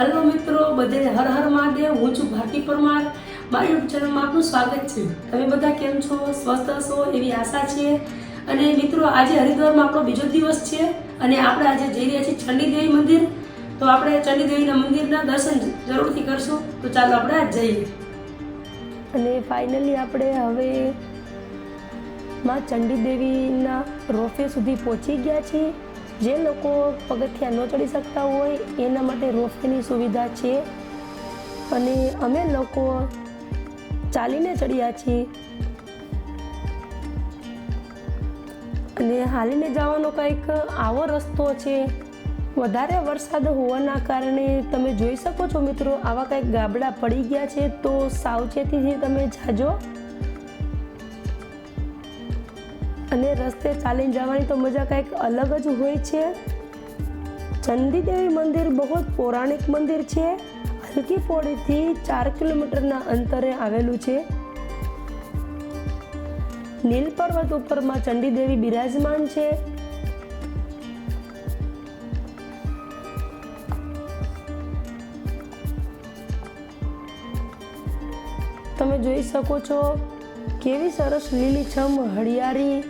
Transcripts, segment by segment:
Hello મિત્રો બધે હર હર મહાદેવ, હું છું ભારતી પરમાર. મારી યુટ્યુબ ચેનલમાં આપનું સ્વાગત છે. તમે બધા કેમ છો? સ્વસ્થ હશો એવી આશા છે. અને મિત્રો, આજે હરિદ્વારમાં આપણો બીજો દિવસ છે અને આપણે આજે જઈ રહ્યા છીએ ચંડીદેવી મંદિર. તો આપણે ચંડીદેવીના મંદિરના દર્શન જરૂરથી કરશું. તો ચાલો આપણે આજ જઈએ. અને ફાઇનલી આપણે હવે માં ચંડીદેવીના રોફે સુધી પહોંચી ગયા છીએ. જે લોકો પગથિયા ન ચડી શકતા હોય, એના માટે રોપવેની સુવિધા છે. અને અમે લોકો ચાલીને ચડ્યા છીએ. અને હાલીને જવાનો કંઈક આવો રસ્તો છે. વધારે વરસાદ હોવાના કારણે તમે જોઈ શકો છો મિત્રો, આવા કંઈક ગાબડા પડી ગયા છે. તો સાવચેતીથી તમે જાજો. અને રસ્તે ચાલીને જવાની તો મજા કંઈક અલગ જ હોય છે. ચંદીદેવી મંદિર બહુ જ પૌરાણિક મંદિર છે. હલકી પોળીથી ચાર કિલોમીટરના અંતરે આવેલું છે. નીલ પર્વત ઉપરમાં ચંડીદેવી બિરાજમાન છે. તમે જોઈ શકો છો કેવી સરસ લીલીછમ હરિયાળી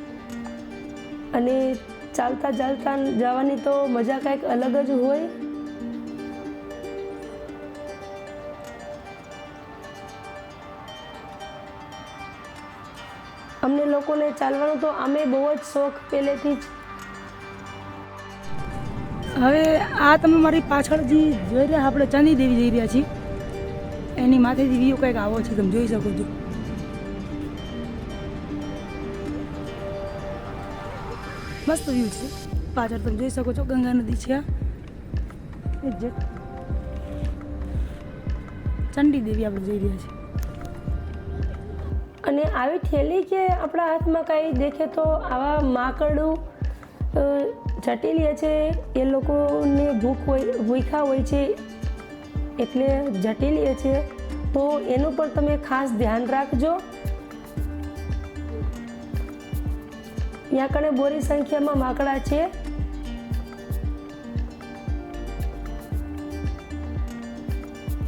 અને ચાલતા ચાલતા જવાની તો મજા કંઈક અલગ જ હોય. અમને લોકોને ચાલવાનો તો અમે બહુ જ શોખ પહેલેથી જ. હવે આ તમે મારી પાછળ જે જોઈ રહ્યા, આપણે ચાંદી દેવી જઈ રહ્યા છીએ. એની માથેથી વ્યૂ કંઈક આવો છે, તમે જોઈ શકો છો. મસ્ત વ્યૂ છે. પાછળ તમે જોઈ શકો છો ગંગા નદી છે એક્ઝેક્ટ ચંડી દેવી આપણે જઈ રહ્યા છીએ. અને આવી થેલી કે આપણા હાથમાં કાંઈ દેખે તો આવા માકડું ચટી લે છે, એ લોકોને ભૂખ હોય, ભૂખ્યા હોય છે, એટલે જટિલીય છે. તો એનું પણ તમે ખાસ ધ્યાન રાખજો. ત્યાં કણે બોરી સંખ્યામાં માકડા છે?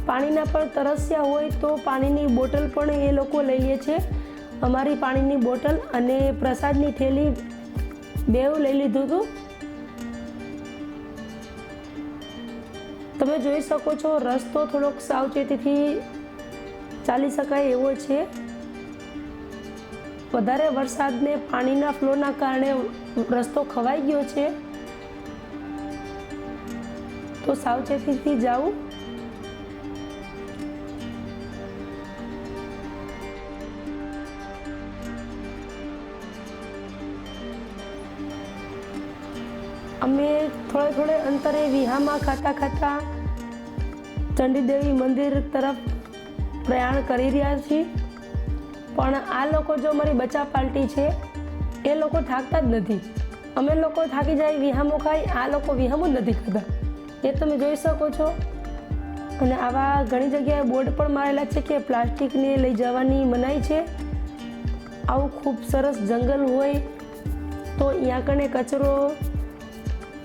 પાણીના પણ તરસ્યા હોય તો પાણીની બોટલ પણ એ લોકો લઈ લે છે. અમારી પાણીની બોટલ અને પ્રસાદની થેલી બેવ લઈ લીધું હતું તમે જોઈ શકો છો રસ્તો થોડોક સાવચેતીથી ચાલી શકાય એવો છે. વધારે વરસાદને પાણીના ફ્લોના કારણે રસ્તો ખવાઈ ગયો છે. તો સાવચેતીથી જાઉં. અમે થોડે થોડે અંતરે વિહામાં ખાતા ખાતા ચંડીદેવી મંદિર તરફ પ્રયાણ કરી રહ્યા છીએ. પણ આ લોકો જો અમારી બચા પાર્ટી છે, એ લોકો થાકતા જ નથી. અમે લોકો થાકી જાય વિહામો ખાઈ આ લોકો વિહામો જ નથી ખાતા. એ તમે જોઈ શકો છો. અને આવા ઘણી જગ્યાએ બોર્ડ પણ મારેલા છે કે પ્લાસ્ટિકને લઈ જવાની મનાઈ છે. આવું ખૂબ સરસ જંગલ હોય તો અહીંયા કણે કચરો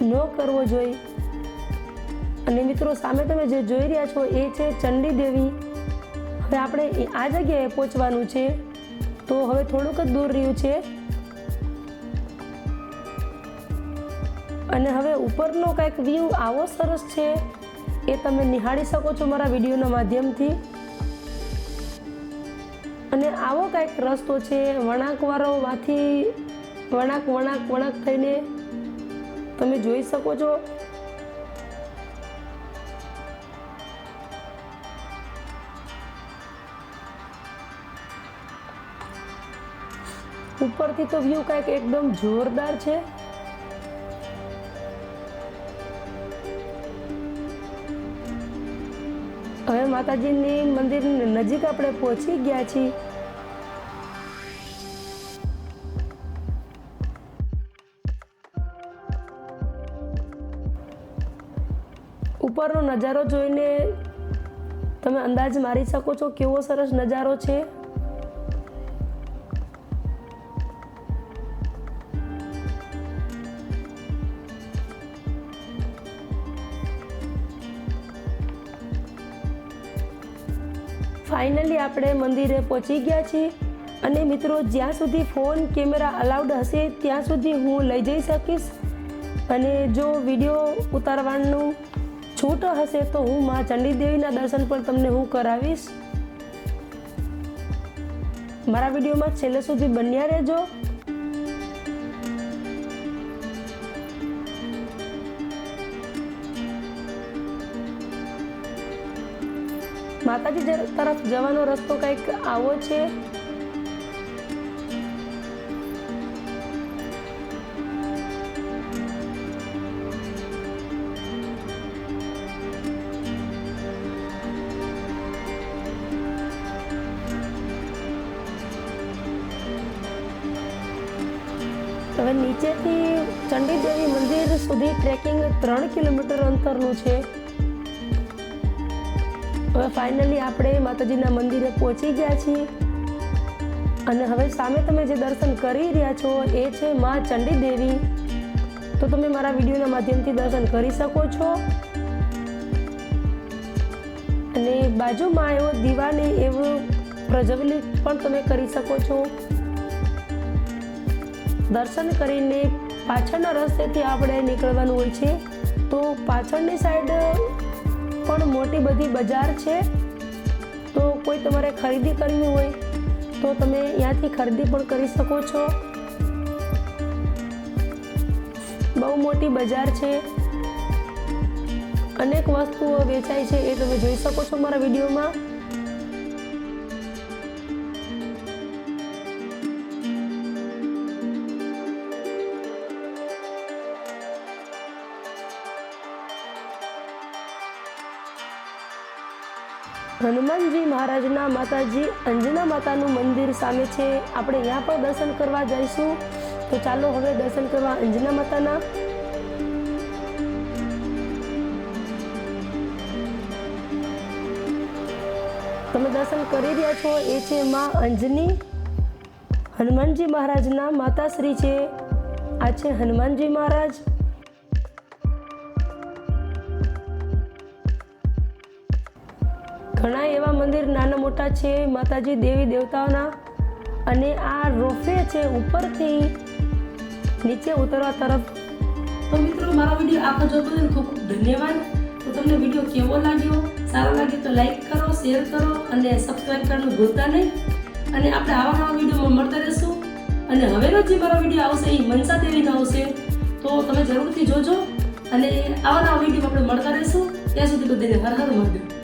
ન કરવો જોઈએ. અને મિત્રો સામે તમે જે જોઈ રહ્યા છો એ છે ચંડી દેવી. હવે આપણે આ જગ્યાએ પહોંચવાનું છે. તો હવે થોડુંક જ દૂર રહ્યું છે. અને હવે ઉપરનો કંઈક વ્યૂ આવો સરસ છે. એ તમે નિહાળી શકો છો મારા વિડીયોના માધ્યમથી. અને આવો કંઈક રસ્તો છે, વળાંકવાળો માંથી વળાંક વળાંક વળાંક થઈને તમે જોઈ શકો છો. ઉપરથી તો વ્યૂ કાંઈક એકદમ જોરદાર છે. હવે માતાજીની મંદિર નજીક આપણે પહોંચી ગયા છીએ. ઉપરનો નજારો જોઈને તમે અંદાજ મારી શકો છો કેવો સરસ નજારો છે. ફાઇનલી આપણે મંદિરે પહોંચી ગયા છીએ. અને મિત્રો, જ્યાં સુધી ફોન કેમેરા અલાઉડ હશે, ત્યાં સુધી હું લઈ જઈ શકીશ. અને જો વીડિયો ઉતારવાનું છૂટ હશે, તો હું મા ચંડી દેવીના દર્શન પણ તમને હું કરાવીશ. મારા વિડીયોમાં છેલ્લે સુધી બન્યા રહેજો. માતાજી તરફ જવાનો રસ્તો કંઈક આવો છે? હવે નીચેથી ચંડીદેવી મંદિર સુધી ટ્રેકિંગ ત્રણ કિલોમીટર અંતરનું છે. હવે ફાઇનલી આપણે માતાજીના મંદિરે પહોંચી ગયા છીએ. અને હવે સામે તમે જે દર્શન કરી રહ્યા છો એ છે મા ચંડી દેવી. તો તમે મારા વિડીયોના માધ્યમથી દર્શન કરી શકો છો. અને બાજુમાં એવો દિવાની એવું પ્રજ્વલિત પણ તમે કરી શકો છો. દર્શન કરીને પાછળના રસ્તેથી આપણે નીકળવાનું હોય છે. તો પાછળની સાઈડ પણ મોટી બધી બજાર છે, તો કોઈ તમારે ખરીદી કરવી હોય, તો તમે ત્યાંથી ખરીદી પણ કરી શકો છો. બહુ મોટી બજાર છે. અનેક વસ્તુઓ વેચાય છે એ તમે જોઈ શકો છો મારા વિડીયોમાં. હનુમાનજી મહારાજના માતાજી, અંજના માતાનું મંદિર સામે છે. આપણે ત્યાં પણ દર્શન કરવા જઈશું. તો ચાલો હવે દર્શન કરવા અંજના માતાના. તમે દર્શન કરી રહ્યા છો, એ છે માં અંજની. હનુમાનજી મહારાજના માતાશ્રી છે. આ છે હનુમાનજી મહારાજ. ઘણા એવા મંદિર નાના મોટા છે, માતાજી, દેવી, દેવતાઓના. અને આ રોફે છે ઉપરથી, નીચે ઉતરવા તરફ. તો મિત્રો, મારો વીડિયો આખો જોતો બદલ ખૂબ ખૂબ ધન્યવાદ. તો તમને વીડિયો કેવો લાગ્યો? સારો લાગે તો લાઈક કરો, શેર કરો અને સબસ્ક્રાઈબ કરવાનું ભૂલતા નહીં. અને આપણે આવા નવા વિડીયોમાં મળતા રહેશું. અને હવેનો જે મારો વીડિયો આવશે, એ મનસા દેવીનો આવશે. તો તમે જરૂરથી જોજો. અને આવા નવા વીડિયો આપણે મળતા રહેશું. ત્યાં સુધી બધાને હર હર મહાદેવ